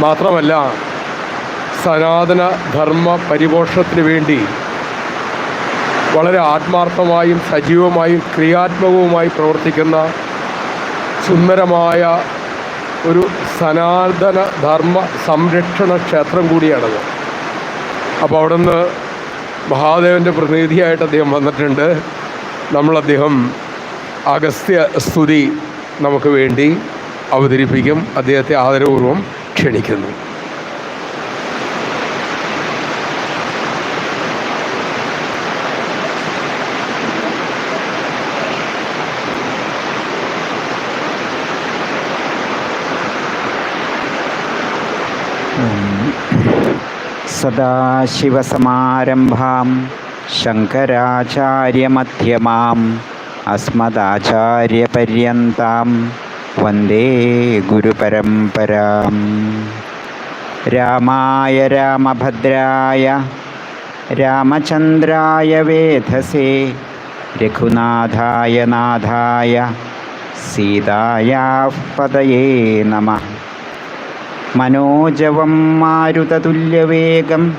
മാത്രമല്ല സനാതന ധർമ്മ പരിപോഷണത്തിന് വേണ്ടി വളരെ ആത്മാർത്ഥമായും സജീവമായും ക്രിയാത്മകവുമായി പ്രവർത്തിക്കുന്ന സുന്ദരമായ ഒരു സനാതന ധർമ്മ സംരക്ഷണ ക്ഷേത്രം കൂടിയാണത്. അപ്പോൾ അവിടെ നിന്ന് മഹാദേവന്റെ പ്രതിനിധിയായിട്ട് അദ്ദേഹം വന്നിട്ടുണ്ട്. നമ്മൾ അദ്ദേഹം അഗസ്ത്യ സ്തുതി നമുക്ക് വേണ്ടി അവതരിപ്പിക്കും. അദ്ദേഹത്തെ ആദരപൂർവം ക്ഷണിക്കുന്നു. സദാശിവസമാരംഭാം ശങ്കരാചാര്യമധ്യമാം അസ്മദാചാര്യപര്യന്താം वंदे गुरुपरम्परां रामाय रामभद्राय रामचन्द्राय वेधसे रघुनाथाय नाथाय सीतायाः पदये नमः मनोजवं मारुततुल्यवेगं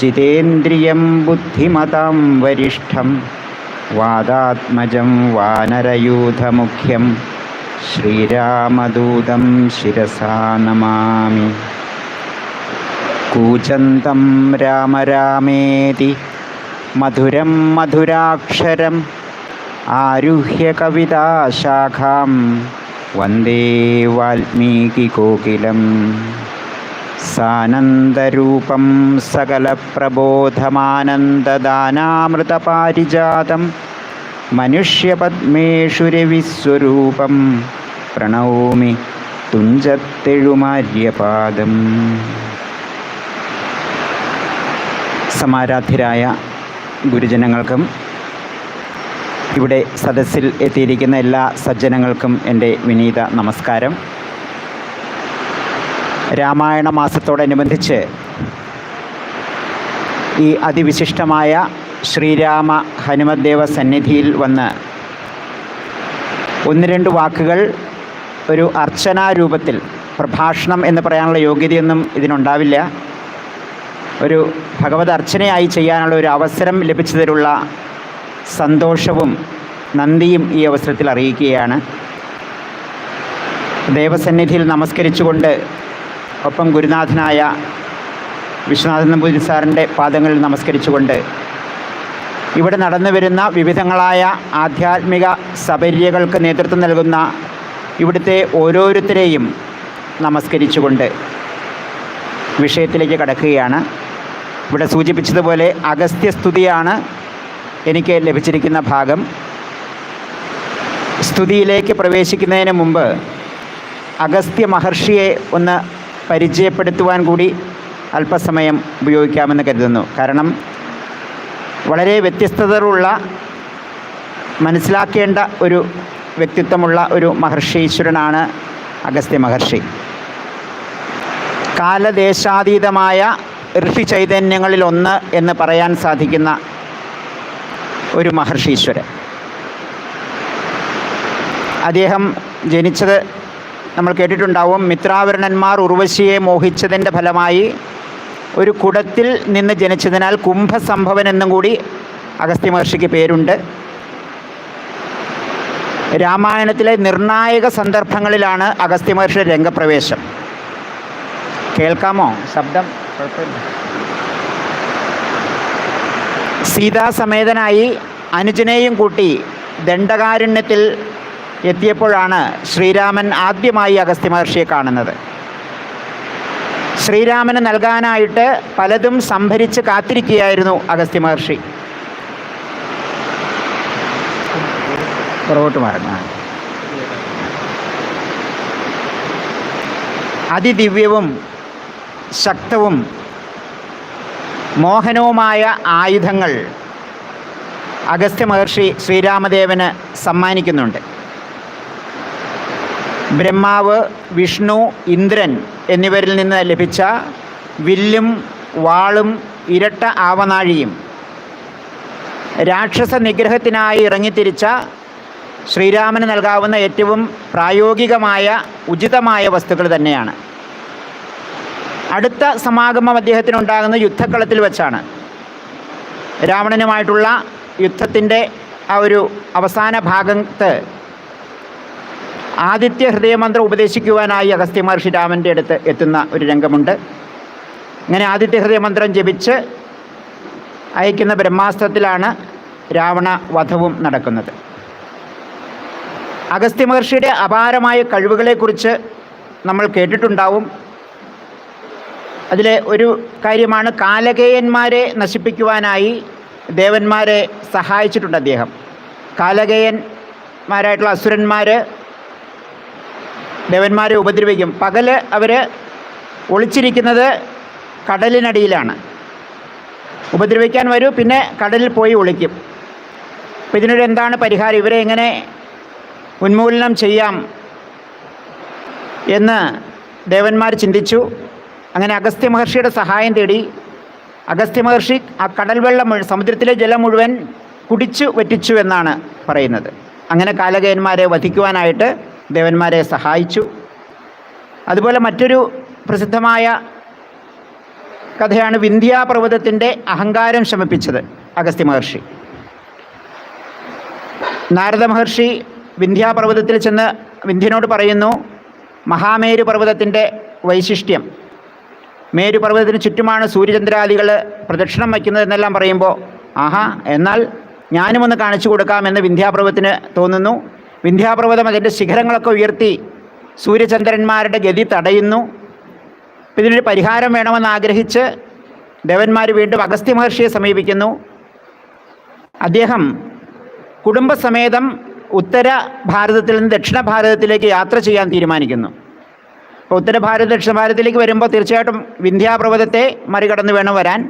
जितेन्द्रियं बुद्धिमतां वरिष्ठं वादात्मजं वानरयूथमुख्यं ശ്രീരാമദൂതം ശിരസാ നമാമി. കൂജന്തം രാമരാമേതി മധുരം മധുരാക്ഷരം. ആരുഹ്യ കവിതാശാഖാം വന്ദേ വാൽമീകികോകിലം സാനന്ദരൂപം സകലപ്രബോധമാനന്ദദാനാമൃതപാരിജാതം. മനുഷ്യപദ്മേഷു രവിസ്വരൂപം പ്രണൗമി തുഞ്ചത്തെഴുമാര്യപാദം. സമാരാധ്യരായ ഗുരുജനങ്ങൾക്കും ഇവിടെ സദസ്സിൽ എത്തിയിരിക്കുന്ന എല്ലാ സജ്ജനങ്ങൾക്കും എന്റെ വിനീത നമസ്കാരം. രാമായണ മാസത്തോടനുബന്ധിച്ച് ഈ അതിവിശിഷ്ടമായ ശ്രീരാമ ഹനുമദ്ദേവ സന്നിധിയിൽ വന്ന് ഒന്ന് രണ്ട് വാക്കുകൾ ഒരു അർച്ചനാ രൂപത്തിൽ പ്രഭാഷണം എന്ന് പറയാനുള്ള യോഗ്യതയൊന്നും ഇതിനുണ്ടാവില്ല. ഒരു ഭഗവത് അർച്ചനയായി ചെയ്യാനുള്ള ഒരു അവസരം ലഭിച്ചതിലുള്ള സന്തോഷവും നന്ദിയും ഈ അവസരത്തിൽ അറിയിക്കുകയാണ്. ദേവസന്നിധിയിൽ നമസ്കരിച്ചുകൊണ്ട് ഒപ്പം ഗുരുനാഥനായ വിശ്വനാഥൻ നമ്പൂതിരി സാറിന്റെ പാദങ്ങളിൽ നമസ്കരിച്ചുകൊണ്ട് ഇവിടെ നടന്നു വരുന്ന വിവിധങ്ങളായ ആധ്യാത്മിക സബര്യകൾക്ക് നേതൃത്വം നൽകുന്ന ഇവിടുത്തെ ഓരോരുത്തരെയും നമസ്കരിച്ചുകൊണ്ട് വിഷയത്തിലേക്ക് കടക്കുകയാണ്. ഇവിടെ സൂചിപ്പിച്ചതുപോലെ അഗസ്ത്യസ്തുതിയാണ് എനിക്ക് ലഭിച്ചിരിക്കുന്ന ഭാഗം. സ്തുതിയിലേക്ക് പ്രവേശിക്കുന്നതിന് മുമ്പ് അഗസ്ത്യ മഹർഷിയെ ഒന്ന് പരിചയപ്പെടുത്തുവാൻ കൂടി അല്പസമയം ഉപയോഗിക്കാമെന്ന് കരുതുന്നു. കാരണം വളരെ വ്യത്യസ്തതകളുള്ള മനസ്സിലാക്കേണ്ട ഒരു വ്യക്തിത്വമുള്ള ഒരു മഹർഷീശ്വരനാണ് അഗസ്ത്യ മഹർഷി. കാലദേശാതീതമായ ഋഷി ചൈതന്യങ്ങളിൽ ഒന്ന് എന്ന് പറയാൻ സാധിക്കുന്ന ഒരു മഹർഷീശ്വരൻ. അദ്ദേഹം ജനിച്ചത് നമ്മൾ കേട്ടിട്ടുണ്ടാവും മിത്രാവരണന്മാർ ഉർവശിയെ മോഹിച്ചതിന്റെ ഫലമായി ഒരു കുടത്തിൽ നിന്ന് ജനിച്ചതിനാൽ കുംഭസംഭവൻ എന്നും കൂടി അഗസ്ത്യ മഹർഷിക്ക് പേരുണ്ട്. രാമായണത്തിലെ നിർണായക സന്ദർഭങ്ങളിലാണ് അഗസ്ത്യ മഹർഷിയുടെ രംഗപ്രവേശം. കേൾക്കാമോ? ശബ്ദം സീതാസമേതനായി അനുജനെയും കൂട്ടി ദണ്ഡകാരുണ്യത്തിൽ എത്തിയപ്പോഴാണ് ശ്രീരാമൻ ആദ്യമായി അഗസ്ത്യ മഹർഷിയെ കാണുന്നത്. ശ്രീരാമന് നൽകാനായിട്ട് പലതും സംഭരിച്ച് കാത്തിരിക്കുകയായിരുന്നു അഗസ്ത്യ മഹർഷി. പുറകോട്ട് മാറുന്ന അതിദിവ്യവും ശക്തവും മോഹനവുമായ ആയുധങ്ങൾ അഗസ്ത്യ മഹർഷി ശ്രീരാമദേവന് സമ്മാനിക്കുന്നുണ്ട്. ബ്രഹ്മാവ് വിഷ്ണു ഇന്ദ്രൻ എന്നിവരിൽ നിന്ന് ലഭിച്ച വില്ലും വാളും ഇരട്ട ആവനാഴിയും. രാക്ഷസ നിഗ്രഹത്തിനായി ഇറങ്ങിത്തിരിച്ച ശ്രീരാമന് നൽകാവുന്ന ഏറ്റവും പ്രായോഗികമായ ഉചിതമായ വസ്തുക്കൾ തന്നെയാണ്. അടുത്ത സമാഗമം അദ്ദേഹത്തിന് ഉണ്ടാകുന്ന യുദ്ധക്കളത്തിൽ വെച്ചാണ്. രാവണനുമായിട്ടുള്ള യുദ്ധത്തിന്റെ ആ ഒരു അവസാന ഭാഗത്ത് ആദിത്യ ഹൃദയമന്ത്രം ഉപദേശിക്കുവാനായി അഗസ്ത്യ മഹർഷി രാമന്റെ അടുത്ത് എത്തുന്ന ഒരു രംഗമുണ്ട്. അങ്ങനെ ആദിത്യ ഹൃദയമന്ത്രം ജപിച്ച് അയക്കുന്ന ബ്രഹ്മാസ്ത്രത്തിലാണ് രാവണ വധവും നടക്കുന്നത്. അഗസ്ത്യ മഹർഷിയുടെ അപാരമായ കഴിവുകളെക്കുറിച്ച് നമ്മൾ കേട്ടിട്ടുണ്ടാവും. അതിലെ ഒരു കാര്യമാണ് കാലകേയന്മാരെ നശിപ്പിക്കുവാനായി ദേവന്മാരെ സഹായിച്ചിട്ടുണ്ട് അദ്ദേഹം. കാലകേയന്മാരായിട്ടുള്ള അസുരന്മാർ ദേവന്മാരെ ഉപദ്രവിക്കും. പകൽ അവർ ഒളിച്ചിരിക്കുന്നത് കടലിനടിയിലാണ്. ഉപദ്രവിക്കാൻ വരൂ പിന്നെ കടലിൽ പോയി ഒളിക്കും. അപ്പം ഇതിനൊരു എന്താണ് പരിഹാരം? ഇവരെ എങ്ങനെ ഉന്മൂലനം ചെയ്യാം എന്ന് ദേവന്മാർ ചിന്തിച്ചു. അങ്ങനെ അഗസ്ത്യ മഹർഷിയുടെ സഹായം തേടി അഗസ്ത്യ മഹർഷി ആ കടൽ വെള്ളം സമുദ്രത്തിലെ ജലം മുഴുവൻ കുടിച്ചു വറ്റിച്ചു എന്നാണ് പറയുന്നത്. അങ്ങനെ കാലകയന്മാരെ വധിക്കുവാനായിട്ട് ദേവന്മാരെ സഹായിച്ചു. അതുപോലെ മറ്റൊരു പ്രസിദ്ധമായ കഥയാണ് വിന്ധ്യാപർവതത്തിന്റെ അഹങ്കാരം ശമിപ്പിച്ചത് അഗസ്ത്യ മഹർഷി. നാരദ മഹർഷി വിന്ധ്യാപർവതത്തിൽ ചെന്ന് വിന്ധ്യനോട് പറയുന്നു മഹാമേരു പർവതത്തിന്റെ വൈശിഷ്ട്യം. മേരു പർവതത്തിന് ചുറ്റുമാണ് സൂര്യചന്ദ്രാദികൾ പ്രദക്ഷിണം വയ്ക്കുന്നതെന്നെല്ലാം പറയുമ്പോൾ ആഹാ എന്നാൽ ഞാനും ഒന്ന് കാണിച്ചു കൊടുക്കാമെന്ന് വിന്ധ്യാപർവതത്തിന് തോന്നുന്നു. വിന്ധ്യാപർവതം അതിന്റെ ശിഖരങ്ങളൊക്കെ ഉയർത്തി സൂര്യചന്ദ്രന്മാരുടെ ഗതി തടയുന്നു. ഇതിനൊരു പരിഹാരം വേണമെന്ന് ആഗ്രഹിച്ച് ദേവന്മാർ വീണ്ടും അഗസ്ത്യ മഹർഷിയെ സമീപിക്കുന്നു. അദ്ദേഹം കുടുംബസമേതം ഉത്തര ഭാരതത്തിൽ നിന്ന് ദക്ഷിണ ഭാരതത്തിലേക്ക് യാത്ര ചെയ്യാൻ തീരുമാനിക്കുന്നു. അപ്പോൾ ഉത്തര ഭാരത ദക്ഷിണ ഭാരതത്തിലേക്ക് വരുമ്പോൾ തീർച്ചയായിട്ടും വിന്ധ്യാപർവതത്തെ മറികടന്ന് വേണം വരാൻ.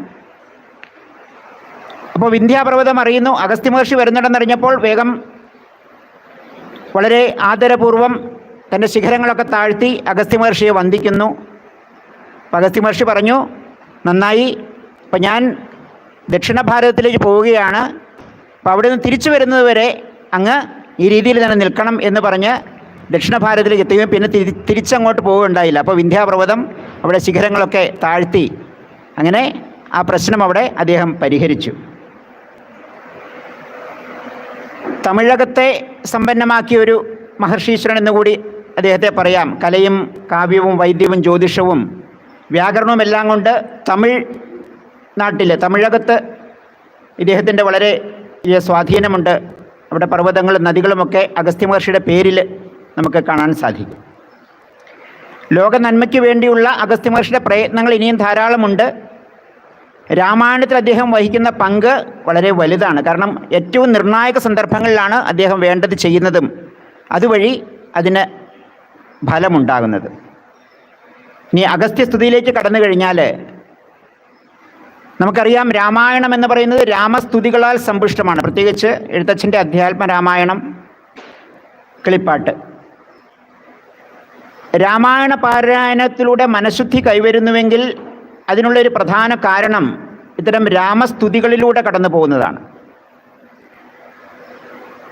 അപ്പോൾ വിന്ധ്യാപർവതം അറിയുന്നു അഗസ്ത്യ മഹർഷി വരുന്നുണ്ടെന്നറിഞ്ഞപ്പോൾ വേഗം വളരെ ആദരപൂർവം തന്റെ ശിഖരങ്ങളൊക്കെ താഴ്ത്തി അഗസ്ത്യ മഹർഷിയെ വന്ദിക്കുന്നു. അഗസ്ത്യ മഹർഷി പറഞ്ഞു നന്നായി. അപ്പം ഞാൻ ദക്ഷിണ ഭാരതത്തിലേക്ക് പോവുകയാണ്. അപ്പോൾ അവിടെ നിന്ന് തിരിച്ചു വരുന്നത് വരെ അങ്ങ് ഈ രീതിയിൽ തന്നെ നിൽക്കണം എന്ന് പറഞ്ഞ് ദക്ഷിണ ഭാരതത്തിലേക്ക് എത്തുകയും പിന്നെ തിരി തിരിച്ചങ്ങോട്ട് പോവുകയുണ്ടായില്ല. അപ്പോൾ വിന്ധ്യാപർവതം അവിടെ ശിഖരങ്ങളൊക്കെ താഴ്ത്തി. അങ്ങനെ ആ പ്രശ്നം അവിടെ അദ്ദേഹം പരിഹരിച്ചു. തമിഴകത്തെ സമ്പന്നമാക്കിയ ഒരു മഹർഷീശ്വരൻ എന്നുകൂടി അദ്ദേഹത്തെ പറയാം. കലയും കാവ്യവും വൈദ്യവും ജ്യോതിഷവും വ്യാകരണവും എല്ലാം കൊണ്ട് തമിഴ് നാട്ടിൽ തമിഴകത്ത് ഇദ്ദേഹത്തിന്റെ വളരെ വലിയ സ്വാധീനമുണ്ട്. അവിടെ പർവതങ്ങളും നദികളുമൊക്കെ അഗസ്ത്യ മഹർഷിയുടെ പേരിൽ നമുക്ക് കാണാൻ സാധിക്കും. ലോക നന്മയ്ക്ക് വേണ്ടിയുള്ള അഗസ്ത്യ മഹർഷിയുടെ പ്രയത്നങ്ങൾ ഇനിയും ധാരാളമുണ്ട്. രാമായണത്തിൽ അദ്ദേഹം വഹിക്കുന്ന പങ്ക് വളരെ വലുതാണ്. കാരണം ഏറ്റവും നിർണായക സന്ദർഭങ്ങളിലാണ് അദ്ദേഹം വേണ്ടത് ചെയ്യുന്നതും അതുവഴി അതിന് ഫലമുണ്ടാകുന്നത്. ഇനി അഗസ്ത്യസ്തുതിയിലേക്ക് കടന്നു കഴിഞ്ഞാൽ നമുക്കറിയാം രാമായണം എന്ന് പറയുന്നത് രാമസ്തുതികളാൽ സമ്പുഷ്ടമാണ്. പ്രത്യേകിച്ച് എഴുത്തച്ഛന്റെ അധ്യാത്മ രാമായണം കിളിപ്പാട്ട്. രാമായണ പാരായണത്തിലൂടെ മനഃശുദ്ധി കൈവരുന്നുവെങ്കിൽ അതിനുള്ളൊരു പ്രധാന കാരണം ഇത്തരം രാമസ്തുതികളിലൂടെ കടന്നു പോകുന്നതാണ്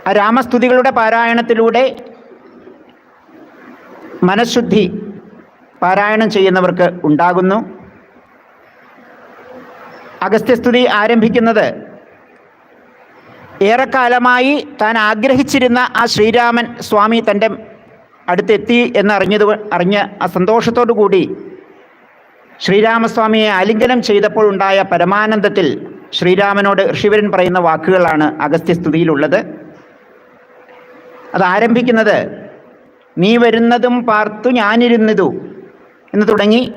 ആ രാമസ്തുതികളുടെ പാരായണത്തിലൂടെ മനഃശുദ്ധി പാരായണം ചെയ്യുന്നവർക്ക് ഉണ്ടാകുന്നു. അഗസ്ത്യസ്തുതി ആരംഭിക്കുന്നത് ഏറെക്കാലമായി താൻ ആഗ്രഹിച്ചിരുന്ന ആ ശ്രീരാമൻ സ്വാമി തന്റെ അടുത്തെത്തി എന്നറിഞ്ഞത് അറിഞ്ഞ് ആ സന്തോഷത്തോടു കൂടി ശ്രീരാമസ്വാമിയെ ആലിംഗനം ചെയ്തപ്പോൾ ഉണ്ടായ പരമാനന്ദത്തിൽ ശ്രീരാമനോട് ഋഷിവരൻ പറയുന്ന വാക്കുകളാണ് അഗസ്ത്യസ്തുതിയിലുള്ളത്. അത് ആരംഭിക്കുന്നത് നീ വരുന്നതും പാർത്തു ഞാനിരുന്നതു എന്ന് തുടങ്ങി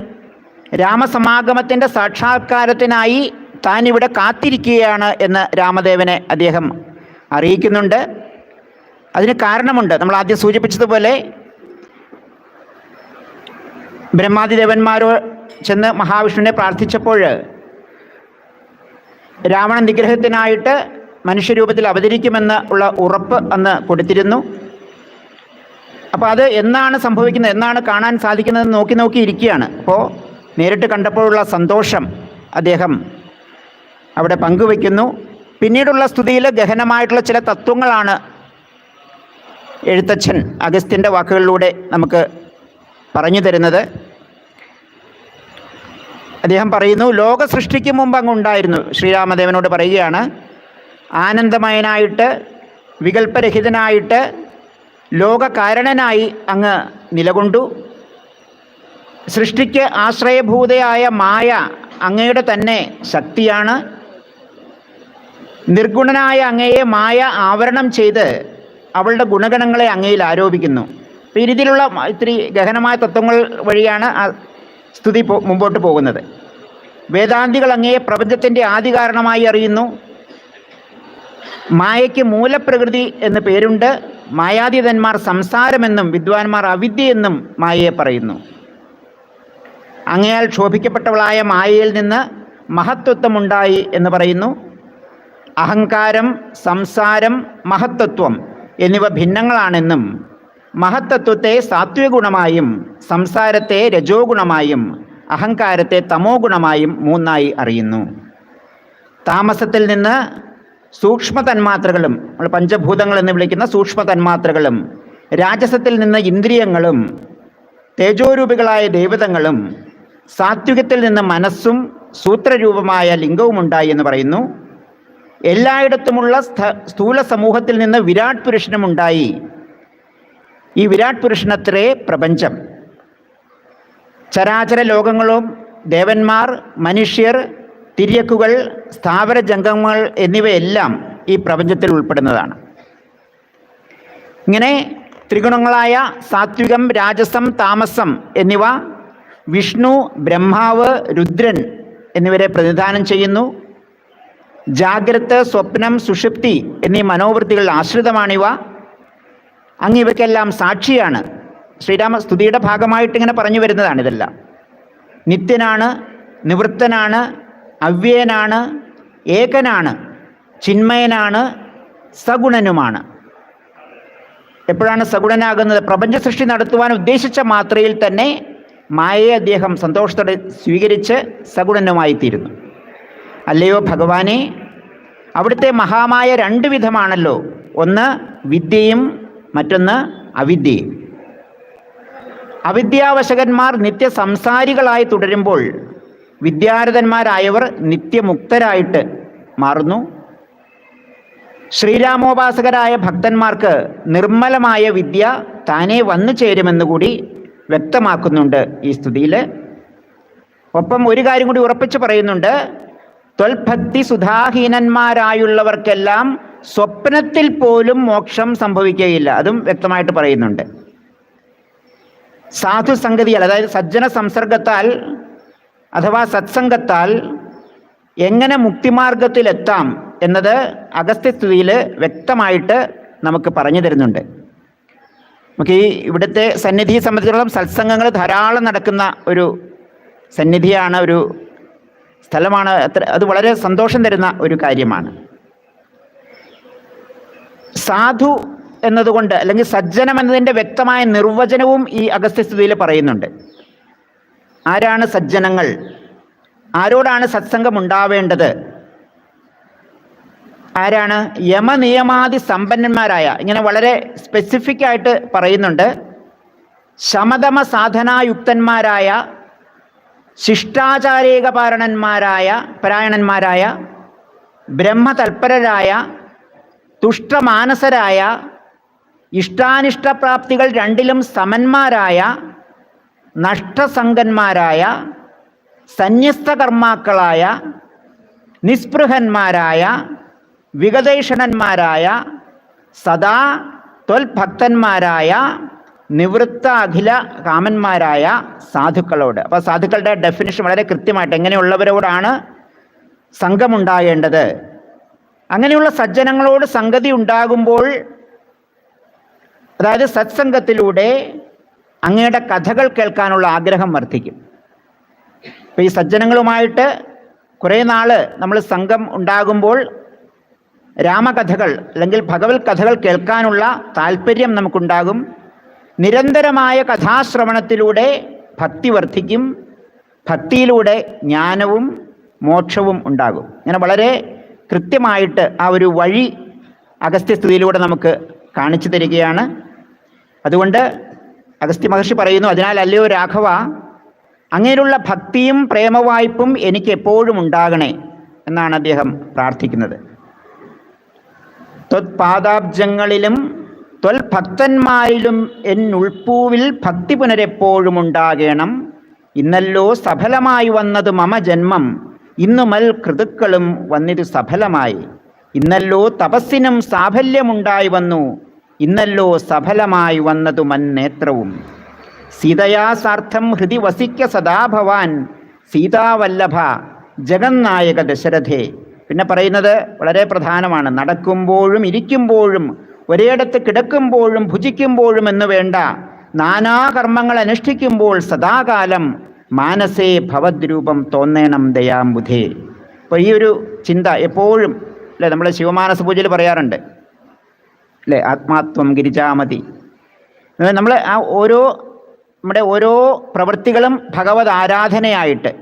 രാമസമാഗമത്തിന്റെ സാക്ഷാത്കാരത്തിനായി താൻ ഇവിടെ കാത്തിരിക്കുകയാണ് എന്ന് രാമദേവനെ അദ്ദേഹം അറിയിക്കുന്നുണ്ട്. അതിന് കാരണമുണ്ട്. നമ്മൾ ആദ്യം സൂചിപ്പിച്ചതുപോലെ ബ്രഹ്മാതിദേവന്മാരോ ചെന്ന് മഹാവിഷ്ണുവിനെ പ്രാർത്ഥിച്ചപ്പോൾ രാവണ നിഗ്രഹത്തിനായിട്ട് മനുഷ്യരൂപത്തിൽ അവതരിക്കുമെന്ന് ഉള്ള ഉറപ്പ് അന്ന് കൊടുത്തിരുന്നു. അപ്പോൾ അത് എന്നാണ് സംഭവിക്കുന്നത്? എന്നാണ് കാണാൻ സാധിക്കുന്നത് നോക്കി നോക്കി ഇരിക്കുകയാണ്. അപ്പോൾ നേരിട്ട് കണ്ടപ്പോഴുള്ള സന്തോഷം അദ്ദേഹം അവിടെ പങ്കുവയ്ക്കുന്നു പിന്നീടുള്ള സ്തുതിയിൽ ഗഹനമായിട്ടുള്ള ചില തത്വങ്ങളാണ് എഴുത്തച്ഛൻ അഗസ്ത്യന്റെ വാക്കുകളിലൂടെ നമുക്ക് പറഞ്ഞു തരുന്നത്. അദ്ദേഹം പറയുന്നു ലോക സൃഷ്ടിക്ക് മുമ്പ് അങ്ങ് ഉണ്ടായിരുന്നു ശ്രീരാമദേവനോട് പറയുകയാണ് ആനന്ദമയനായിട്ട് വികല്പരഹിതനായിട്ട് ലോകകാരണനായി അങ്ങ് നിലകൊണ്ടു. സൃഷ്ടിക്ക് ആശ്രയഭൂതയായ മായ അങ്ങയുടെ തന്നെ ശക്തിയാണ്. നിർഗുണനായ അങ്ങയെ മായ ആവരണം ചെയ്ത് അവളുടെ ഗുണഗണങ്ങളെ അങ്ങയിൽ ആരോപിക്കുന്നു. അപ്പോൾ ഈ ഇത്തിരി ഗഹനമായ തത്വങ്ങൾ വഴിയാണ് സ്തുതി മുമ്പോട്ട് പോകുന്നത്. വേദാന്തികൾ അങ്ങയെ പ്രപഞ്ചത്തിന്റെ ആദി കാരണമായി അറിയുന്നു. മായയ്ക്ക് മൂലപ്രകൃതി എന്ന് പേരുണ്ട്. മായാതീതന്മാർ സംസാരമെന്നും വിദ്വാൻമാർ അവിദ്യയെന്നും മായയെ പറയുന്നു. അങ്ങയാൽ ക്ഷോഭിക്കപ്പെട്ടവളായ മായയിൽ നിന്ന് മഹത്വത്വമുണ്ടായി എന്ന് പറയുന്നു. അഹങ്കാരം സംസാരം മഹത്വത്വം എന്നിവ ഭിന്നങ്ങളാണെന്നും മഹത്തത്വത്തെ സാത്വിക ഗുണമായും സംസാരത്തെ രജോ ഗുണമായും അഹങ്കാരത്തെ തമോ ഗുണമായും മൂന്നായി അറിയുന്നു. താമസത്തിൽ നിന്ന് സൂക്ഷ്മ തന്മാത്രകളും നമ്മൾ പഞ്ചഭൂതങ്ങൾ എന്ന് വിളിക്കുന്ന സൂക്ഷ്മ തന്മാത്രകളും രാജസത്തിൽ നിന്ന് ഇന്ദ്രിയങ്ങളും തേജോരൂപികളായ ദേവതങ്ങളും സാത്വികത്തിൽ നിന്ന് മനസ്സും സൂത്രരൂപമായ ലിംഗവും ഉണ്ടായി എന്ന് പറയുന്നു. എല്ലായിടത്തുമുള്ള സ്ഥ- സ്ഥൂല സമൂഹത്തിൽ നിന്ന് വിരാട് പുരുഷനുമുണ്ടായി ഈ വിരാട് പുരുഷനത്രേ പ്രപഞ്ചം. ചരാചര ലോകങ്ങളും ദേവന്മാർ മനുഷ്യർ തിര്യക്കുകൾ സ്ഥാവര ജംഗങ്ങൾ എന്നിവയെല്ലാം ഈ പ്രപഞ്ചത്തിൽ ഉൾപ്പെടുന്നതാണ്. ഇങ്ങനെ ത്രിഗുണങ്ങളായ സാത്വികം രാജസം താമസം എന്നിവ വിഷ്ണു ബ്രഹ്മാവ് രുദ്രൻ എന്നിവരെ പ്രതിനിധാനം ചെയ്യുന്നു. ജാഗ്രത സ്വപ്നം സുഷുപ്തി എന്നീ മനോവൃത്തികളിൽ ആശ്രിതമാണിവ. അങ്ങ് ഇവയ്ക്കെല്ലാം സാക്ഷിയാണ്. ശ്രീരാമ സ്തുതിയുടെ ഭാഗമായിട്ട് ഇങ്ങനെ പറഞ്ഞു വരുന്നതാണ് ഇതെല്ലാം. നിത്യനാണ് നിവൃത്തനാണ് അവ്യയനാണ് ഏകനാണ് ചിന്മയനാണ് സഗുണനുമാണ്. എപ്പോഴാണ് സഗുണനാകുന്നത്? പ്രപഞ്ച സൃഷ്ടി നടത്തുവാൻ ഉദ്ദേശിച്ച മാത്രയിൽ തന്നെ മായയെ അദ്ദേഹം സന്തോഷത്തോടെ സ്വീകരിച്ച് സഗുണനുമായി തീരുന്നു അല്ലയോ ഭഗവാനെ അവിടുത്തെ മഹാമായ രണ്ട് വിധമാണല്ലോ. ഒന്ന് വിദ്യയും മറ്റൊന്ന് അവിദ്യയും അവിദ്യാവശകന്മാർ നിത്യസംസാരികളായി തുടരുമ്പോൾ വിദ്യാരഥന്മാരായവർ നിത്യമുക്തരായിട്ട് മാറുന്നു. ശ്രീരാമോപാസകരായ ഭക്തന്മാർക്ക് നിർമ്മലമായ വിദ്യ താനേ വന്നു ചേരുമെന്ന് കൂടി വ്യക്തമാക്കുന്നുണ്ട് ഈ സ്തുതിയിൽ ഒപ്പം ഒരു കാര്യം കൂടി ഉറപ്പിച്ച് പറയുന്നുണ്ട്. ത്വൽഭക്തി സുധാഹീനന്മാരായുള്ളവർക്കെല്ലാം സ്വപ്നത്തിൽ പോലും മോക്ഷം സംഭവിക്കുകയില്ല. അതും വ്യക്തമായിട്ട് പറയുന്നുണ്ട്. സാധു സംഗതിയാൽ അതായത് സജ്ജന സംസർഗത്താൽ അഥവാ സത്സംഗത്താൽ എങ്ങനെ മുക്തിമാർഗത്തിലെത്താം എന്നത് അഗസ്ത്യസ്തുതിയിൽ വ്യക്തമായിട്ട് നമുക്ക് പറഞ്ഞു തരുന്നുണ്ട്. നമുക്ക് ഈ ഇവിടുത്തെ സന്നിധിയെ സംബന്ധിച്ചിടത്തോളം സത്സംഗങ്ങൾ ധാരാളം നടക്കുന്ന ഒരു സന്നിധിയാണ് ഒരു സ്ഥലമാണ്. അത് വളരെ സന്തോഷം തരുന്ന ഒരു കാര്യമാണ്. സാധു എന്നതുകൊണ്ട് അല്ലെങ്കിൽ സജ്ജനം എന്നതിന്റെ വ്യക്തമായ നിർവചനവും ഈ അഗസ്ത്യസ്ഥിതിയിൽ പറയുന്നുണ്ട്. ആരാണ് സജ്ജനങ്ങൾ? ആരോടാണ് സത്സംഗം ഉണ്ടാവേണ്ടത് ആരാണ്? യമനിയമാതി സമ്പന്നന്മാരായ ഇങ്ങനെ വളരെ സ്പെസിഫിക് ആയിട്ട് പറയുന്നുണ്ട്. ശമതമ സാധനായുക്തന്മാരായ ശിഷ്ടാചാരേകപാരണന്മാരായ പരായണന്മാരായ ബ്രഹ്മതൽപരരായ തുഷ്ടമാനസരായ ഇഷ്ടാനിഷ്ടപ്രാപ്തികൾ രണ്ടിലും സമന്മാരായ നഷ്ടസംഗന്മാരായ സന്യസ്തകർമാക്കളായ നിസ്പൃഹന്മാരായ വികതേഷണന്മാരായ സദാ തൊൽഭക്തന്മാരായ നിവൃത്ത അഖില കാമന്മാരായ സാധുക്കളോട്. അപ്പോൾ സാധുക്കളുടെ ഡെഫിനിഷൻ വളരെ കൃത്യമായിട്ട് എങ്ങനെയുള്ളവരോടാണ് സംഘമുണ്ടാകേണ്ടത് അങ്ങനെയുള്ള സജ്ജനങ്ങളോട് സംഗതി ഉണ്ടാകുമ്പോൾ അതായത് സത്സംഗത്തിലൂടെ അങ്ങയുടെ കഥകൾ കേൾക്കാനുള്ള ആഗ്രഹം വർദ്ധിക്കും. ഇപ്പം ഈ സജ്ജനങ്ങളുമായിട്ട് കുറേ നാൾ നമ്മൾ സംഘം ഉണ്ടാകുമ്പോൾ രാമകഥകൾ അല്ലെങ്കിൽ ഭഗവത് കഥകൾ കേൾക്കാനുള്ള താല്പര്യം നമുക്കുണ്ടാകും. നിരന്തരമായ കഥാശ്രവണത്തിലൂടെ ഭക്തി വർദ്ധിക്കും. ഭക്തിയിലൂടെ ജ്ഞാനവും മോക്ഷവും ഉണ്ടാകും. ഇങ്ങനെ വളരെ കൃത്യമായിട്ട് ആ ഒരു വഴി അഗസ്ത്യസ്തുതിയിലൂടെ നമുക്ക് കാണിച്ചു തരികയാണ്. അതുകൊണ്ട് അഗസ്ത്യ മഹർഷി പറയുന്നു അതിനാൽ അല്ലയോ രാഘവ അങ്ങനെയുള്ള ഭക്തിയും പ്രേമവായ്പും എനിക്ക് എപ്പോഴും ഉണ്ടാകണേ എന്നാണ് അദ്ദേഹം പ്രാർത്ഥിക്കുന്നത്. ത്വത്പാദാബ്ജങ്ങളിലും ത്വൽഭക്തന്മാരിലും എന്നുൾപ്പൂവിൽ ഭക്തി പുനരെപ്പോഴും ഉണ്ടാകണം. ഇന്നല്ലോ സഫലമായി വന്നത് മമ ജന്മം. ഇന്നുമൽ കൃതുക്കളും വന്നിതു സഫലമായി. ഇന്നല്ലോ തപസ്സിനും സാഫല്യമുണ്ടായി വന്നു. ഇന്നല്ലോ സഫലമായി വന്നതു മന്നേത്രവും സീതയാ സാർത്ഥം ഹൃദി വസിക്ക സദാ ഭവാൻ. സീതാവല്ലഭ ജഗന്നായക ദശരഥേ. പിന്നെ പറയുന്നത് വളരെ പ്രധാനമാണ്. നടക്കുമ്പോഴും ഇരിക്കുമ്പോഴും ഒരേടത്ത് കിടക്കുമ്പോഴും ഭുജിക്കുമ്പോഴും എന്ന് വേണ്ട. നാനാകർമ്മങ്ങൾ അനുഷ്ഠിക്കുമ്പോൾ സദാകാലം മാനസേ ഭവദ്രൂപം തോന്നേണം ദയാംബുധേ. അപ്പോൾ ഈ ഒരു ചിന്ത എപ്പോഴും അല്ലേ നമ്മൾ ശിവമാനസ പൂജയിൽ പറയാറുണ്ട്. അല്ലേ ആത്മാത്വം ഗിരിജാമതി നമ്മൾ ആ ഓരോ നമ്മുടെ ഓരോ പ്രവൃത്തികളും ഭഗവത് ആരാധനയായിട്ട്.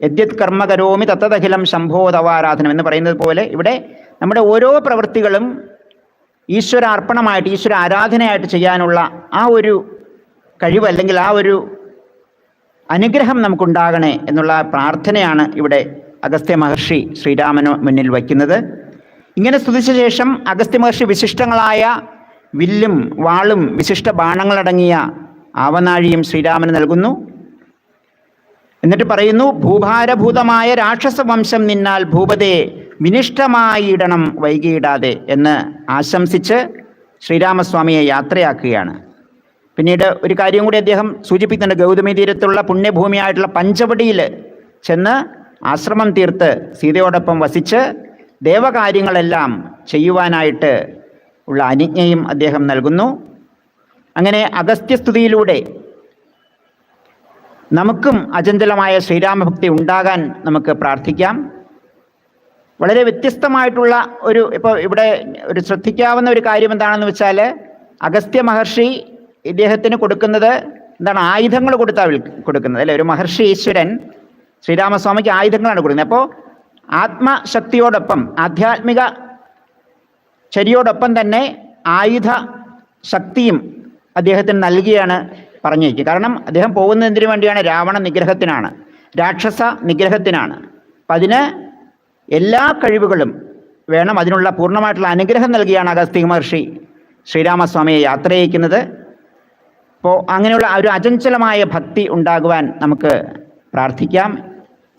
യദ്യത് കർമ്മ കരോമി തത്തതഖിലം ശംഭോതവാരാധനം എന്ന് പറയുന്നത് പോലെ ഇവിടെ നമ്മുടെ ഓരോ പ്രവൃത്തികളും ഈശ്വര അർപ്പണമായിട്ട് ഈശ്വര ആരാധനയായിട്ട് ചെയ്യാനുള്ള ആ ഒരു കഴിവ് അല്ലെങ്കിൽ ആ ഒരു അനുഗ്രഹം നമുക്കുണ്ടാകണേ എന്നുള്ള പ്രാർത്ഥനയാണ് ഇവിടെ അഗസ്ത്യ മഹർഷി ശ്രീരാമന് മുന്നിൽ വയ്ക്കുന്നത്. ഇങ്ങനെ സ്തുതിച്ച ശേഷം അഗസ്ത്യ മഹർഷി വിശിഷ്ടങ്ങളായ വില്ലും വാളും വിശിഷ്ട ബാണങ്ങളടങ്ങിയ ആവനാഴിയും ശ്രീരാമന് നൽകുന്നു. എന്നിട്ട് പറയുന്നു ഭൂഭാരഭൂതമായ രാക്ഷസ വംശം നിന്നാൽ ഭൂപതയെ വിനിഷ്ടമായിടണം വൈകിയിടാതെ എന്ന് ആശംസിച്ച് ശ്രീരാമസ്വാമിയെ യാത്രയാക്കുകയാണ്. പിന്നീട് ഒരു കാര്യം കൂടി അദ്ദേഹം സൂചിപ്പിക്കുന്നുണ്ട്. ഗൗതമി തീരത്തുള്ള പുണ്യഭൂമിയായിട്ടുള്ള പഞ്ചവടിയിൽ ചെന്ന് ആശ്രമം തീർത്ത് സീതയോടൊപ്പം വസിച്ച് ദേവകാര്യങ്ങളെല്ലാം ചെയ്യുവാനായിട്ട് ഉള്ള അനുജ്ഞയും അദ്ദേഹം നൽകുന്നു. അങ്ങനെ അഗസ്ത്യസ്തുതിയിലൂടെ നമുക്കും അചഞ്ചലമായ ശ്രീരാമഭക്തി ഉണ്ടാകാൻ നമുക്ക് പ്രാർത്ഥിക്കാം. വളരെ വ്യത്യസ്തമായിട്ടുള്ള ഒരു ഇപ്പോൾ ഇവിടെ ഒരു ശ്രദ്ധിക്കാവുന്ന ഒരു കാര്യം എന്താണെന്ന് വെച്ചാൽ അഗസ്ത്യ മഹർഷി ഇദ്ദേഹത്തിന് കൊടുക്കുന്നത് എന്താണ്? ആയുധങ്ങൾ കൊടുത്താൽ കൊടുക്കുന്നത്. അല്ലെ? ഒരു മഹർഷി ഈശ്വരൻ ശ്രീരാമസ്വാമിക്ക് ആയുധങ്ങളാണ് കൊടുക്കുന്നത്. അപ്പോൾ ആത്മശക്തിയോടൊപ്പം ആധ്യാത്മിക ചരിയോടൊപ്പം തന്നെ ആയുധ ശക്തിയും അദ്ദേഹത്തിന് നൽകിയാണ് പറഞ്ഞേക്കുക കാരണം അദ്ദേഹം പോകുന്നത് എന്തിനു വേണ്ടിയാണ്? രാവണ നിഗ്രഹത്തിനാണ് രാക്ഷസ നിഗ്രഹത്തിനാണ്. അപ്പം അതിന് എല്ലാ കഴിവുകളും വേണം. അതിനുള്ള പൂർണമായിട്ടുള്ള അനുഗ്രഹം നൽകിയാണ് അഗസ്തി മഹർഷി ശ്രീരാമസ്വാമിയെ യാത്രയക്കുന്നത് അപ്പോൾ അങ്ങനെയുള്ള ഒരു അചഞ്ചലമായ ഭക്തി ഉണ്ടാകുവാൻ നമുക്ക് പ്രാർത്ഥിക്കാം.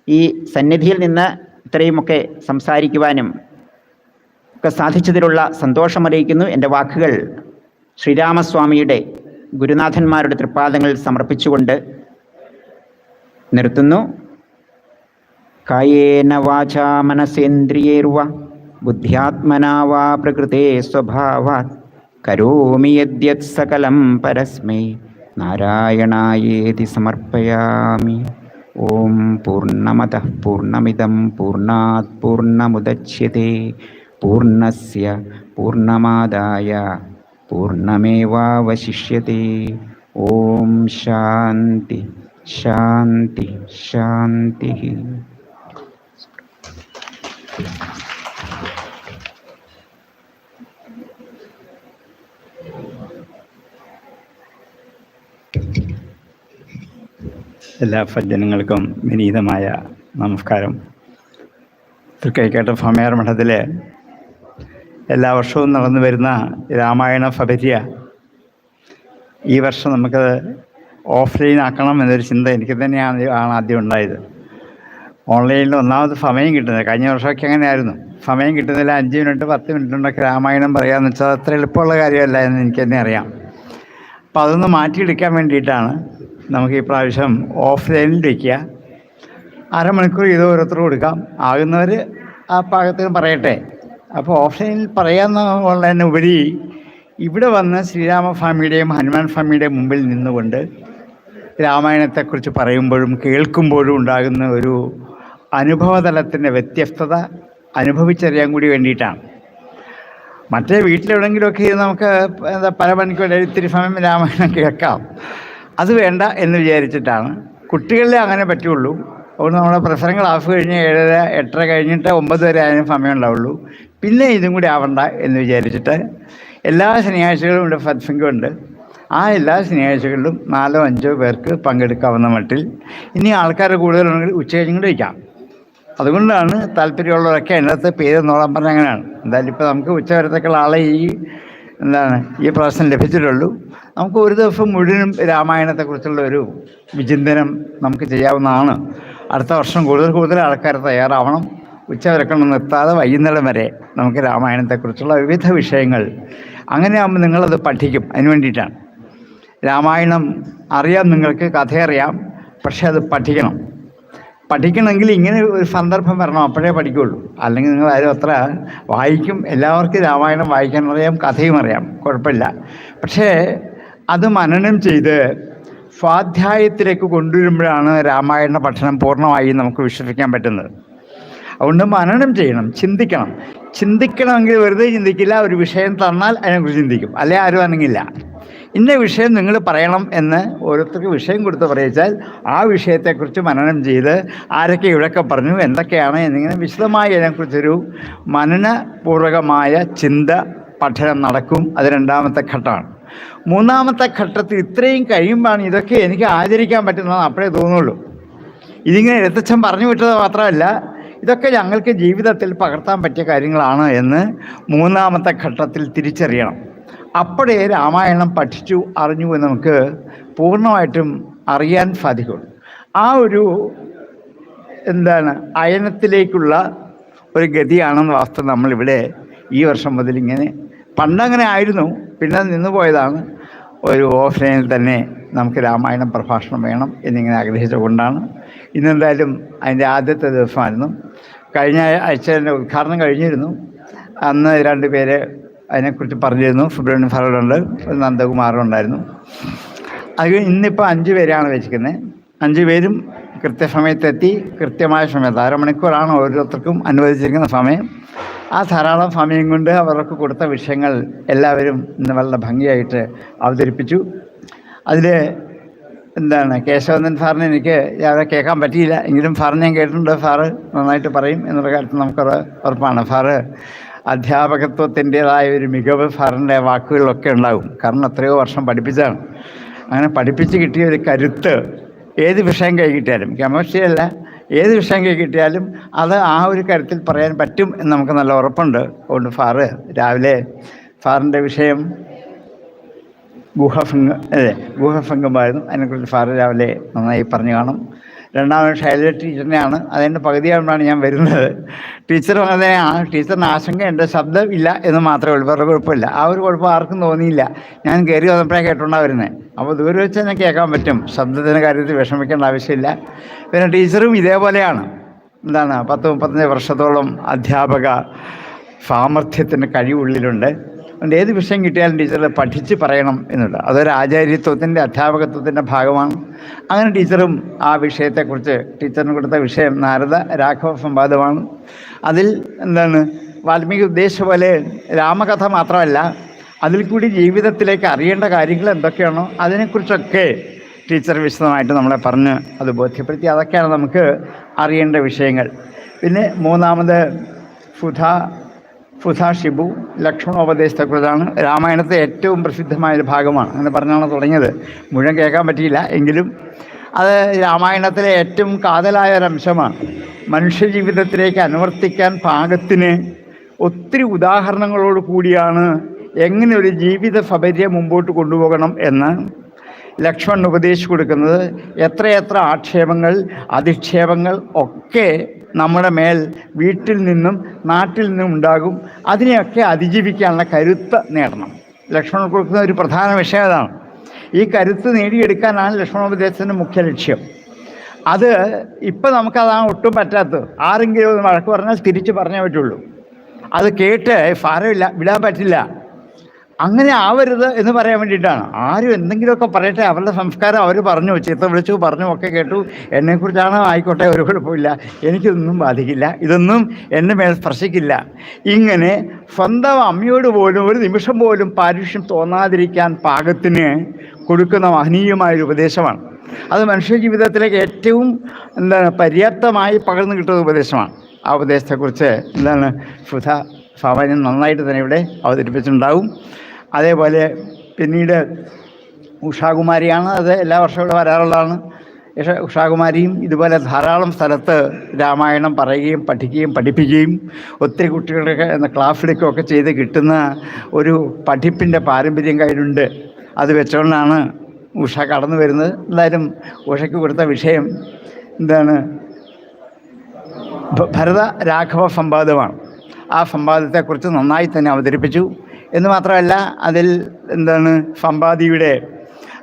ഈ സന്നിധിയിൽ നിന്ന് ഇത്രയുമൊക്കെ സംസാരിക്കുവാനും ഒക്കെ സാധിച്ചതിലുള്ള സന്തോഷമറിയിക്കുന്നു. എന്റെ വാക്കുകൾ ശ്രീരാമസ്വാമിയുടെ ഗുരുനാഥന്മാരുടെ തൃപ്പാദങ്ങൾ സമർപ്പിച്ചുകൊണ്ട് നിർത്തുന്നു. കായേന വാചാ മനസേന്ദ്രിയേർവ ബുദ്ധ്യാത്മനാവാ പ്രകൃതേ സ്വഭാവാത്. കരോമി യദ്യത് സകലം പരസ്മൈ. നാരായണായേതി സമർപ്പയാമി. ഓം പൂർണമത പൂർണമിദം പൂർണാത് പൂർണമുദച്യത്തെ പൂർണസ്യ പൂർണമാദായ പൂർണമേവാവശിഷ്യത്തെ ഓം ശാന്തി ശാന്തി ശാന്തി. എല്ലാ സജ്ജനങ്ങൾക്കും വിനീതമായ നമസ്കാരം. തൃക്കൈക്കേട്ട ഭമേർ മഠത്തിലെ എല്ലാ വർഷവും നടന്നു വരുന്ന രാമായണ ഫബരിയ ഈ വർഷം നമുക്ക് ഓഫ്ലൈൻ ആക്കണം എന്നൊരു ചിന്ത എനിക്ക് തന്നെയാണ് ആണ് ആദ്യം ഉണ്ടായത്. ഓൺലൈനിൽ ഒന്നാമത് സമയം കിട്ടുന്നില്ല. കഴിഞ്ഞ വർഷമൊക്കെ അങ്ങനെയായിരുന്നു. സമയം കിട്ടുന്നില്ല. അഞ്ച് മിനിറ്റ് പത്ത് മിനിറ്റ് ഉണ്ടൊക്കെ രാമായണം പറയാമെന്ന് വെച്ചാൽ അത്ര എളുപ്പമുള്ള കാര്യമല്ല എന്ന് എനിക്ക് തന്നെ അറിയാം. അപ്പോൾ അതൊന്ന് മാറ്റിയെടുക്കാൻ വേണ്ടിയിട്ടാണ് നമുക്ക് ഈ പ്രാവശ്യം ഓഫ്ലൈനിൽ വയ്ക്കുക അരമണിക്കൂർ ഇത് ഓരോരുത്തർ കൊടുക്കാം. ആകുന്നവർ ആ പാകത്തിന് പറയട്ടെ. അപ്പോൾ ഓഫ്ലൈനിൽ പറയാമെന്ന് ഉപരി ഇവിടെ വന്ന് ശ്രീരാമ ഫാമിയുടെയും ഹനുമാൻ ഫാമിയുടെയും മുമ്പിൽ നിന്നുകൊണ്ട് രാമായണത്തെക്കുറിച്ച് പറയുമ്പോഴും കേൾക്കുമ്പോഴും ഉണ്ടാകുന്ന ഒരു അനുഭവതലത്തിന്റെ വ്യത്യസ്തത അനുഭവിച്ചറിയാൻ കൂടി വേണ്ടിയിട്ടാണ്. മറ്റേ വീട്ടിലെവിടെയെങ്കിലുമൊക്കെ ഇത് നമുക്ക് എന്താ പല മണിക്കൂർ ഇത്തിരി സമയം രാമായണം കേൾക്കാം. അത് വേണ്ട എന്ന് വിചാരിച്ചിട്ടാണ്. കുട്ടികളിലെ അങ്ങനെ പറ്റുള്ളൂ. അതുകൊണ്ട് നമ്മുടെ പ്രസരങ്ങൾ ആഫ് കഴിഞ്ഞ് ഏഴര എട്ടര കഴിഞ്ഞിട്ട് ഒമ്പത് വരെ അതിന് സമയം ഉണ്ടാവുള്ളൂ പിന്നെ ഇതും കൂടി ആവണ്ട എന്ന് വിചാരിച്ചിട്ട് എല്ലാ ശനിയാഴ്ചകളും ഇവിടെ സത്സംഗമുണ്ട്. ആ എല്ലാ ശനിയാഴ്ചകളിലും നാലോ അഞ്ചോ പേർക്ക് പങ്കെടുക്കാവുന്ന മട്ടിൽ ഇനി ആൾക്കാർ കൂടുതലുണ്ടെങ്കിൽ ഉച്ച കഴിഞ്ഞും കൂടെ വയ്ക്കാം. അതുകൊണ്ടാണ് താല്പര്യമുള്ളവരൊക്കെ അതിനകത്ത് പേര് നോളാൻ പറഞ്ഞ അങ്ങനെയാണ്. എന്തായാലും ഇപ്പോൾ നമുക്ക് ഉച്ച വരത്തേക്കുള്ള ആളെ ഈ എന്താണ് ഈ പ്രാവശ്യം ലഭിച്ചിട്ടുള്ളൂ. നമുക്ക് ഒരു ദിവസം മുഴുവനും രാമായണത്തെക്കുറിച്ചുള്ള ഒരു വിചിന്തനം നമുക്ക് ചെയ്യാവുന്നതാണ്. അടുത്ത വർഷം കൂടുതൽ കൂടുതൽ ആൾക്കാർ തയ്യാറാവണം. ഉച്ചവരക്കണം നിർത്താതെ വൈകുന്നേരം വരെ നമുക്ക് രാമായണത്തെക്കുറിച്ചുള്ള വിവിധ വിഷയങ്ങൾ അങ്ങനെയാകുമ്പോൾ നിങ്ങളത് പഠിക്കും. അതിന് വേണ്ടിയിട്ടാണ്. രാമായണം അറിയാം നിങ്ങൾക്ക് കഥയറിയാം പക്ഷേ അത് പഠിക്കണം. പഠിക്കണമെങ്കിൽ ഇങ്ങനെ ഒരു സന്ദർഭം വരണം അപ്പോഴേ പഠിക്കുകയുള്ളൂ അല്ലെങ്കിൽ നിങ്ങൾ ആരും അത്ര വായിക്കും എല്ലാവർക്കും രാമായണം വായിക്കാൻ അറിയാം കഥയും അറിയാം കുഴപ്പമില്ല. പക്ഷേ അത് മനനം ചെയ്ത് സ്വാധ്യായത്തിലേക്ക് കൊണ്ടുവരുമ്പോഴാണ് രാമായണ പഠനം പൂർണമായി നമുക്ക് വിശ്വസിക്കാൻ പറ്റുന്നത്. അതുകൊണ്ട് മനനം ചെയ്യണം ചിന്തിക്കണം. ചിന്തിക്കണമെങ്കിൽ വെറുതെ ചിന്തിക്കില്ല ഒരു വിഷയം തന്നാൽ അതിനെക്കുറിച്ച് ചിന്തിക്കും. അല്ലെ ആരും അനങ്ങില്ല ഇന്ന വിഷയം നിങ്ങൾ പറയണം എന്ന് ഓരോരുത്തർക്ക് വിഷയം കൊടുത്ത് പറയിച്ചാൽ ആ വിഷയത്തെക്കുറിച്ച് മനനം ചെയ്ത് ആരൊക്കെ ഇവിടെയൊക്കെ പറഞ്ഞു എന്തൊക്കെയാണ് എന്നിങ്ങനെ വിശദമായി അതിനെക്കുറിച്ചൊരു മനനപൂർവകമായ ചിന്ത പഠനം നടക്കും. അത് രണ്ടാമത്തെ ഘട്ടമാണ്. മൂന്നാമത്തെ ഘട്ടത്തിൽ ഇത്രയും കഴിയുമ്പോഴാണ് ഇതൊക്കെ എനിക്ക് ആചരിക്കാൻ പറ്റുന്നതെന്ന് അപ്പോഴേ തോന്നുള്ളൂ. ഇതിങ്ങനെ എഴുത്തച്ഛൻ പറഞ്ഞു വിട്ടത് മാത്രമല്ല ഇതൊക്കെ ഞങ്ങൾക്ക് ജീവിതത്തിൽ പകർത്താൻ പറ്റിയ കാര്യങ്ങളാണ് എന്ന് മൂന്നാമത്തെ ഘട്ടത്തിൽ തിരിച്ചറിയണം. അപ്പോഴേ രാമായണം പഠിച്ചു അറിഞ്ഞു എന്ന് നമുക്ക് പൂർണമായിട്ടും അറിയാൻ സാധിക്കുള്ളൂ. ആ ഒരു എന്താണ് അയനത്തിലേക്കുള്ള ഒരു ഗതിയാണെന്ന് വാസ്തു നമ്മളിവിടെ ഈ വർഷം മുതൽ ഇങ്ങനെ പണ്ടങ്ങനെ ആയിരുന്നു പിന്നെ നിന്ന് പോയതാണ്. ഒരു ഓഫ്ലൈനിൽ തന്നെ നമുക്ക് രാമായണം പ്രഭാഷണം വേണം എന്നിങ്ങനെ ആഗ്രഹിച്ചുകൊണ്ടാണ് ഇന്നെന്തായാലും അതിന്റെ ആദ്യത്തെ ദിവസമായിരുന്നു. കഴിഞ്ഞ ആഴ്ച ഉദ്ഘാടനം കഴിഞ്ഞിരുന്നു. അന്ന് രണ്ട് പേര് അതിനെക്കുറിച്ച് പറഞ്ഞിരുന്നു. സുബ്രഹ്മണ്യ നന്ദകുമാറും നന്ദകുമാറുണ്ടായിരുന്നു അത് ഇന്നിപ്പോൾ അഞ്ച് പേരാണ് വെച്ചിരിക്കുന്നത് അഞ്ച് പേരും കൃത്യസമയത്തെത്തി കൃത്യമായ സമയത്ത് അരമണിക്കൂറാണ് ഓരോരുത്തർക്കും അനുവദിച്ചിരിക്കുന്ന സമയം. ആ ധാരാളം സമയം കൊണ്ട് അവർക്ക് കൊടുത്ത വിഷയങ്ങൾ എല്ലാവരും ഇന്ന് വളരെ ഭംഗിയായിട്ട് അവതരിപ്പിച്ചു. അതിൽ എന്താണ് കേശവന്ദൻ സാറിന് എനിക്ക് യാതൊരു കേൾക്കാൻ പറ്റിയില്ല. എങ്കിലും സാറിന് ഞാൻ കേട്ടിട്ടുണ്ട്. സാറ് നന്നായിട്ട് പറയും എന്നുള്ള കാര്യത്തിൽ നമുക്കത് ഉറപ്പാണ്. സാറ് അധ്യാപകത്വത്തിന്റെതായ ഒരു മികവ് സാറിന്റെ വാക്കുകളിലൊക്കെ ഉണ്ടാകും. കാരണം എത്രയോ വർഷം പഠിപ്പിച്ചാണ് അങ്ങനെ പഠിപ്പിച്ച് കിട്ടിയ ഒരു കരുത്ത് ഏത് വിഷയം കൈ കിട്ടിയാലും കെമിസ്ട്രി അല്ല ഏത് വിഷയം കൈ കിട്ടിയാലും അത് ആ ഒരു കരുത്തിൽ പറയാൻ പറ്റും എന്ന് നമുക്ക് നല്ല ഉറപ്പുണ്ട്. അതുകൊണ്ട് സാറ് രാവിലെ സാറിന്റെ വിഷയം ഗുഹഭംഗം അതെ ഗുഹഭംഗമായിരുന്നു. അതിനെക്കുറിച്ച് സാറ് രാവിലെ നന്നായി പറഞ്ഞു കാണും. രണ്ടാമത് ശൈലജ ടീച്ചറിനെയാണ്. അതിന്റെ പകുതിയാകുമ്പോഴാണ് ഞാൻ വരുന്നത്. ടീച്ചർ അങ്ങനെയാണ് ടീച്ചറിന് ആശങ്കയുണ്ട് ഇല്ല എന്ന് മാത്രമേ ഉള്ളൂ. വേറെ കുഴപ്പമില്ല. ആ ഒരു കുഴപ്പം ആർക്കും തോന്നിയില്ല. ഞാൻ കയറി വന്നപ്പോഴേ കേട്ടോണ്ടാണ് വരുന്നത് അപ്പോൾ ദൂരെ വെച്ച് തന്നെ കേൾക്കാൻ പറ്റും. ശബ്ദത്തിന്റെ കാര്യത്തിൽ വിഷമിക്കേണ്ട ആവശ്യമില്ല. പിന്നെ ടീച്ചറും ഇതേപോലെയാണ്. എന്താണ് പത്ത് മുപ്പത്തഞ്ച് വർഷത്തോളം അധ്യാപക സാമർഥ്യത്തിന്റെ കഴിവുള്ളിലുണ്ട്. അതുകൊണ്ട് ഏത് വിഷയം കിട്ടിയാലും ടീച്ചറെ പഠിച്ച് പറയണം എന്നുള്ള. അതൊരു ആചാര്യത്വത്തിന്റെ അധ്യാപകത്വത്തിന്റെ ഭാഗമാണ്. അങ്ങനെ ടീച്ചറും ആ വിഷയത്തെക്കുറിച്ച് ടീച്ചറിന് കൊടുത്ത വിഷയം നാരദ രാഘവ സംവാദമാണ്. അതിൽ എന്താണ് വാൽമീകി ഉദ്ദേശിച്ച പോലെ രാമകഥ മാത്രമല്ല അതിൽ കൂടി ജീവിതത്തിലേക്ക് അറിയേണ്ട കാര്യങ്ങൾ എന്തൊക്കെയാണോ അതിനെക്കുറിച്ചൊക്കെ ടീച്ചർ വിശദമായിട്ട് നമ്മളെ പറഞ്ഞ് അത് ബോധ്യപ്പെടുത്തി. അതൊക്കെയാണ് നമുക്ക് അറിയേണ്ട വിഷയങ്ങൾ. പിന്നെ മൂന്നാമത് സുധ സുധാ ലക്ഷ്മണോപദേശത്തെക്കുറിച്ചാണ് രാമായണത്തെ ഏറ്റവും പ്രസിദ്ധമായ ഒരു ഭാഗമാണ്. അങ്ങനെ പറഞ്ഞാണ് തുടങ്ങിയത്. മുഴുവൻ കേൾക്കാൻ പറ്റിയില്ല. എങ്കിലും അത് രാമായണത്തിലെ ഏറ്റവും കാതലായ ഒരംശമാണ് മനുഷ്യജീവിതത്തിലേക്ക് അനുവർത്തിക്കാൻ പാകത്തിന് ഒത്തിരി ഉദാഹരണങ്ങളോട് കൂടിയാണ് എങ്ങനെ ഒരു ജീവിത സബര്യ മുമ്പോട്ട് കൊണ്ടുപോകണം എന്ന് ലക്ഷ്മൺ ഉപദേശിച്ചു കൊടുക്കുന്നത്. എത്രയെത്ര ആക്ഷേപങ്ങൾ അധിക്ഷേപങ്ങൾ ഒക്കെ നമ്മുടെ മേൽ വീട്ടിൽ നിന്നും നാട്ടിൽ നിന്നും ഉണ്ടാകും. അതിനെയൊക്കെ അതിജീവിക്കാനുള്ള കരുത്ത് നേടണം. ലക്ഷ്മണൻ കൊടുക്കുന്ന ഒരു പ്രധാന വിഷയം അതാണ്. ഈ കരുത്ത് നേടിയെടുക്കാനാണ് ലക്ഷ്മണോപദേശത്തിന്റെ മുഖ്യ ലക്ഷ്യം. അത് ഇപ്പം നമുക്കതാണ് ഒട്ടും പറ്റാത്തത്. ആരെങ്കിലും വഴക്ക് പറഞ്ഞാൽ തിരിച്ച് പറഞ്ഞേ പറ്റുള്ളൂ. അത് കേട്ട് ഫാരമില്ല വിടാൻ പറ്റില്ല. അങ്ങനെ ആവരുത് എന്ന് പറയാൻ വേണ്ടിയിട്ടാണ്. ആരും എന്തെങ്കിലുമൊക്കെ പറയട്ടെ അവരുടെ സംസ്കാരം അവർ പറഞ്ഞു ചീത്ത വിളിച്ചു പറഞ്ഞു ഒക്കെ കേട്ടു. എന്നെക്കുറിച്ചാണ് ആയിക്കോട്ടെ ഒരു കുഴപ്പമില്ല. എനിക്കിതൊന്നും ബാധിക്കില്ല. ഇതൊന്നും എന്നെ മേൽ സ്പർശിക്കില്ല. ഇങ്ങനെ സ്വന്തം അമ്മയോട് പോലും ഒരു നിമിഷം പോലും പാരുഷ്യം തോന്നാതിരിക്കാൻ പാകത്തിന് കൊടുക്കുന്ന മഹനീയമായൊരു ഉപദേശമാണ്. അത് മനുഷ്യ ജീവിതത്തിലേക്ക് ഏറ്റവും എന്താണ് പര്യാപ്തമായി പകർന്നു കിട്ടുന്ന ഉപദേശമാണ്. ആ ഉപദേശത്തെക്കുറിച്ച് എന്താണ് സുധ സാമാന്യം നന്നായിട്ട് തന്നെ ഇവിടെ അവതരിപ്പിച്ചിട്ടുണ്ടാവും. അതേപോലെ പിന്നീട് ഉഷാകുമാരിയാണ് അത് എല്ലാ വർഷവും ഇവിടെ വരാറുള്ളതാണ്. ഉഷാകുമാരിയും ഇതുപോലെ ധാരാളം സ്ഥലത്ത് രാമായണം പറയുകയും പഠിക്കുകയും പഠിപ്പിക്കുകയും ഒത്തിരി കുട്ടികളൊക്കെ എന്ന ക്ലാസ്സിലേക്കൊക്കെ ചെയ്ത് കിട്ടുന്ന ഒരു പഠിപ്പിന്റെ പാരമ്പര്യം കയ്യിലുണ്ട്. അത് വെച്ചുകൊണ്ടാണ് ഉഷ കടന്നു വരുന്നത്. എന്തായാലും ഉഷയ്ക്ക് കൊടുത്ത വിഷയം എന്താണ്? ഭരത രാഘവ സംവാദമാണ്. ആ സംവാദത്തെക്കുറിച്ച് നന്നായി തന്നെ അവതരിപ്പിച്ചു. എന്ന് മാത്രമല്ല അതിൽ എന്താണ് സമ്പാദിയുടെ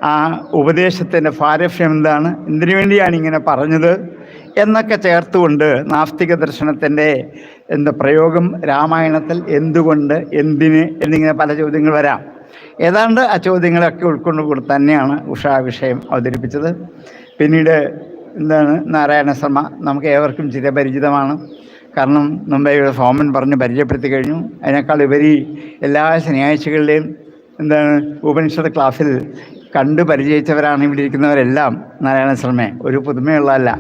ആ ഉപദേശത്തിന്റെ പാരഫ്യം എന്താണ്? എന്തിനു വേണ്ടിയാണ് ഇങ്ങനെ പറഞ്ഞത്? എന്നൊക്കെ ചേർത്തുകൊണ്ട് നാസ്തിക ദർശനത്തിന്റെ എന്താ പ്രയോഗം രാമായണത്തിൽ എന്തുകൊണ്ട് എന്തിന് എന്നിങ്ങനെ പല ചോദ്യങ്ങൾ വരാം. ഏതാണ്ട് ആ ചോദ്യങ്ങളൊക്കെ ഉൾക്കൊണ്ട് കൂടെ തന്നെയാണ് ഉഷ വിഷയം അവതരിപ്പിച്ചത്. പിന്നീട് എന്താണ് നാരായണ ശർമ്മ നമുക്ക് ഏവർക്കും ചിരപരിചിതമാണ്. കാരണം മുമ്പേ സോമൻ പറഞ്ഞ് പരിചയപ്പെടുത്തി കഴിഞ്ഞു. അതിനേക്കാൾ ഉപരി എല്ലാ ശനിയാഴ്ചകളിലെയും എന്താണ് ഉപനിഷത്ത് ക്ലാസ്സിൽ കണ്ടു പരിചയിച്ചവരാണ് ഇവിടെ ഇരിക്കുന്നവരെല്ലാം. നാരായണ ശ്രമേ ഒരു പുതുമയുള്ളതല്ല.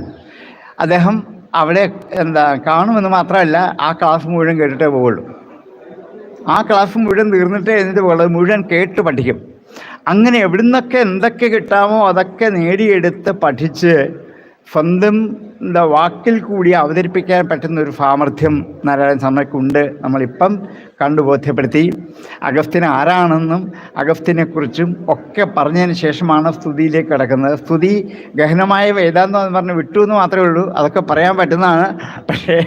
അദ്ദേഹം അവിടെ എന്താ കാണുമെന്ന് മാത്രമല്ല ആ ക്ലാസ് മുഴുവൻ കേട്ടിട്ടേ പോവുള്ളൂ. ആ ക്ലാസ് മുഴുവൻ തീർന്നിട്ടേ എന്നിട്ട് പോകുള്ളൂ മുഴുവൻ കേട്ട് പഠിക്കും. അങ്ങനെ എവിടുന്നൊക്കെ എന്തൊക്കെ കിട്ടാമോ അതൊക്കെ നേടിയെടുത്ത് പഠിച്ച് സ്വന്തം എന്താ വാക്കിൽ കൂടി അവതരിപ്പിക്കാൻ പറ്റുന്ന ഒരു സാമർഥ്യം നാരായണ സ്വാമിക്കുണ്ട്. നമ്മളിപ്പം കണ്ടു ബോധ്യപ്പെടുത്തി. അഗസ്ത്യൻ ആരാണെന്നും അഗസ്ത്യനെക്കുറിച്ചും ഒക്കെ പറഞ്ഞതിന് ശേഷമാണ് സ്തുതിയിലേക്ക് കിടക്കുന്നത്. സ്തുതി ഗഹനമായ വേദാന്തം എന്ന് പറഞ്ഞ് വിട്ടു എന്ന് മാത്രമേ ഉള്ളൂ. അതൊക്കെ പറയാൻ പറ്റുന്നതാണ്. പക്ഷേ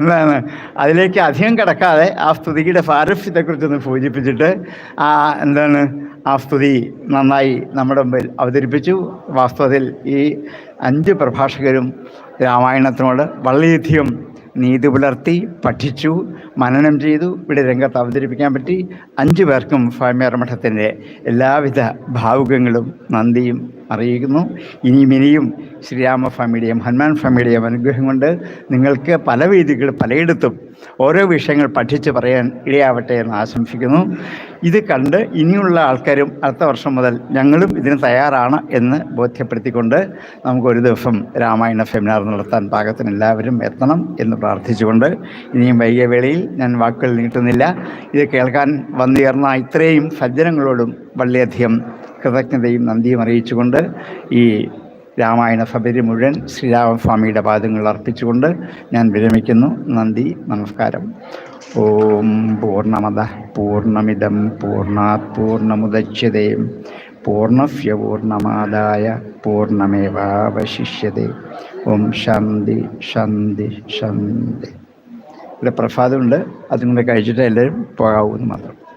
എന്താണ് അതിലേക്ക് അധികം കിടക്കാതെ ആ സ്തുതിയുടെ പാരഫ്യത്തെക്കുറിച്ചൊന്ന് സൂചിപ്പിച്ചിട്ട് ആ എന്താണ് ആ സ്തുതി നന്നായി നമ്മുടെ മുമ്പിൽ അവതരിപ്പിച്ചു. വാസ്തവത്തിൽ ഈ അഞ്ച് പ്രഭാഷകരും രാമായണത്തിനോട് വളരെയധികം നീതി പുലർത്തി പഠിച്ചു മനനം ചെയ്തു ഇവിടെ രംഗത്ത് അവതരിപ്പിക്കാൻ പറ്റി. അഞ്ചു പേർക്കും ഫാമിയർ മഠത്തിന്റെ എല്ലാവിധ ഭാവുകങ്ങളും നന്ദിയും അറിയിക്കുന്നു. ഇനിയും ഇനിയും ശ്രീരാമ ഫാമിയുടെയും ഹനുമാൻ ഫാമിയുടെയും അനുഗ്രഹം കൊണ്ട് നിങ്ങൾക്ക് പല വേദികൾ പലയിടത്തും ഓരോ വിഷയങ്ങൾ പഠിച്ച് പറയാൻ ഇടയാവട്ടെ എന്ന് ആശംസിക്കുന്നു. ഇത് കണ്ട് ഇനിയുള്ള ആൾക്കാരും അടുത്ത വർഷം മുതൽ ഞങ്ങളും ഇതിന് തയ്യാറാണ് എന്ന് ബോധ്യപ്പെടുത്തിക്കൊണ്ട് നമുക്കൊരു ദിവസം രാമായണ സെമിനാർ നടത്താൻ പാകത്തിന് എല്ലാവരും എത്തണം എന്ന് പ്രാർത്ഥിച്ചുകൊണ്ട് ഇനിയും വൈകിയ വേളയിൽ ഞാൻ വാക്കുകൾ നീട്ടുന്നില്ല. ഇത് കേൾക്കാൻ വന്നുയർന്ന ഇത്രയും സജ്ജനങ്ങളോടും വളരെയധികം കൃതജ്ഞതയും നന്ദിയും അറിയിച്ചുകൊണ്ട് ഈ രാമായണ സഭരി മുഴുവൻ ശ്രീരാമസ്വാമിയുടെ പാദങ്ങൾ അർപ്പിച്ചുകൊണ്ട് ഞാൻ വിരമിക്കുന്നു. നന്ദി നമസ്കാരം. ഓം പൂർണമത പൂർണമിതം പൂർണാത് പൂർണമുദച്യതേ പൂർണസ്യ പൂർണമാദായ പൂർണമേവാവശിഷ്യതേ ഓം ശാന്തി ശാന്തി ശാന്തി. ഇവിടെ പ്രസാദമുണ്ട് അതും കൂടെ കഴിച്ചിട്ട് എല്ലാവരും പോകാവൂ എന്ന് മാത്രം.